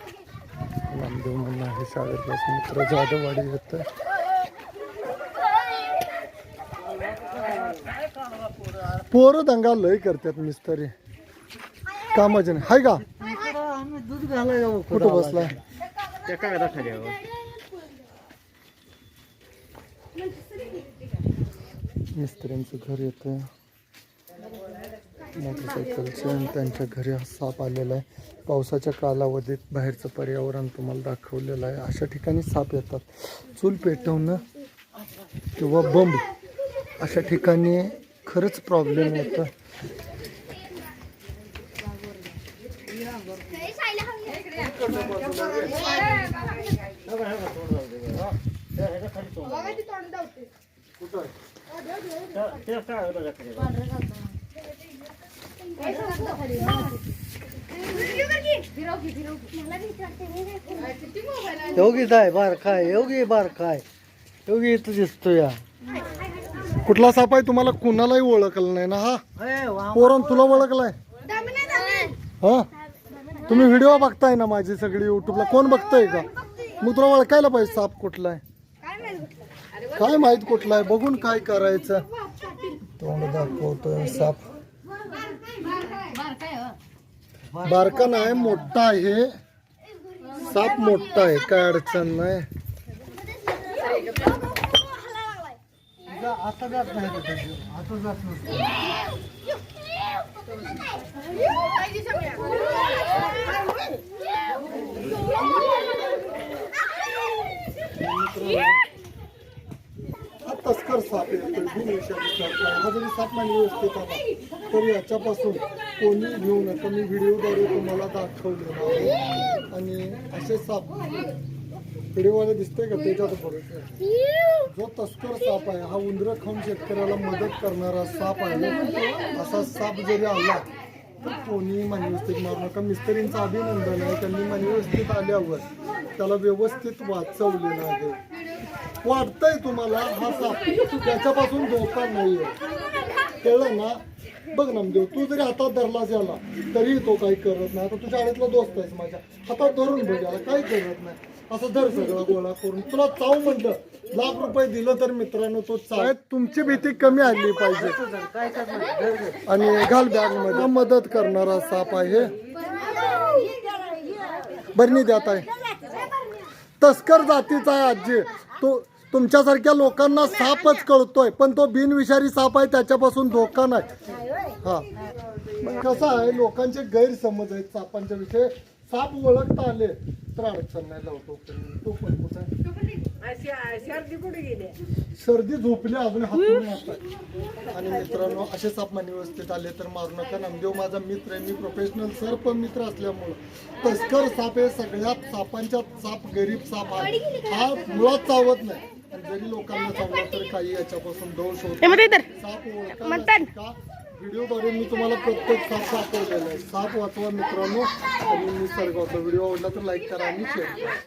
नामदेव म्हणून आहे सागरपासून मित्र जाधववाडी येत पोरं दंगा लय करतात मिस्तरी. कामाचे नाही. हाय का? दूध घालाय कुठं बसलाय? त्या काय खाली मिस्त्र्यांचं घर येतं मोटरसायकलचं आणि त्यांच्या घरी हा साप आलेला आहे. पावसाच्या कालावधीत बाहेरचं पर्यावरण तुम्हाला दाखवलेलं आहे. अशा ठिकाणी साप येतात. चूल पेटवणं किंवा बंब अशा ठिकाणी खरंच प्रॉब्लेम योगी जाय बार काय योगी बार काय योगी इथं दिसतो या कुठला साप आहे? तुम्हाला कुणालाही ओळखलं नाही ना हा? पोरण तुला ओळखलाय? हा? तुम्ही व्हिडिओ बघताय ना माझी सगळी युट्यूबला कोण बघताय का? मग तुला ओळखायला पाहिजे साप कुठला आहे. काय माहीत कुठला आहे? बघून काय करायचं? तोंड दाखवतोय साप बारका नाही मोठा आहे. साप मोठा आहे काय अडचण नाही. आता जात नाही आता जात नसतो तस्कर साप येतोय बिनविषारी साप आहे. हा जरी साप नाही व्यवस्थित आला तर याच्यापासून कोणी घेऊ नका. मी व्हिडिओद्वारे तुम्हाला दाखवलेलं आहे. आणि असे साप व्हिडिओवाले दिसतंय का? त्याच्यात बरोबर जो तस्कर साप आहे हा उंदरं खाऊन शेतकऱ्याला मदत करणारा साप आहे. असा साप जरी आला तर कोणी व्यवस्थित मारू नका. मिस्त्रींचं अभिनंदन आहे. त्यांनी व्यवस्थित आल्यावर त्याला व्यवस्थित वाचवलेलं आहे. वाटतंय तुम्हाला हा साप त्याच्यापासून धोका नाहीये. कळलं ना? बघ नामदेव म्हणजे तू जरी हातात धरलाच याला तरी तो काही करत नाही. आता तू शाळेतला दोस्त आहेस माझ्या. हातात धरून बघ याला काही करत नाही. असं धर सगळं गोळा करून. तुला चाव म्हटलं लाख रुपये दिलं तर मित्रांनो तो चाव. तुमची भीती कमी आली पाहिजे. आणि घाल बॅगमध्ये मदत करणारा साप आहे. बरणी द्यात आहे तस्कर जातीचा आहे आजी. तो तुमच्यासारख्या लोकांना सापच कळतोय पण तो बिनविषारी साप आहे त्याच्यापासून धोका नाही. हा. मग कसं आहे लोकांचे गैरसमज आहेत सापांच्या विषयी. साप ओळखता आले तर अडचण नाही लावतो तो पण. कुठे सर्दी झोपली अजून आणि मित्रांनो असे साप माने व्यवस्थित आले तर मारू नका. नामदेव माझा मित्र आहे. मी प्रोफेशनल सर्प मित्र असल्यामुळं. तस्कर साप हे सगळ्यात सापांच्या साप गरीब साप आहे. हा मुळात चावत नाही. आणि जरी लोकांना चावला तर काही याच्यापासून दोष होत. साप शिका. व्हिडिओद्वारे मी तुम्हाला प्रत्येक साप दाखवलेला आहे. साप वाचवा मित्रांनो. आणि निसर्गाचा व्हिडिओ आवडला तर लाईक करा आणि शेअर करा.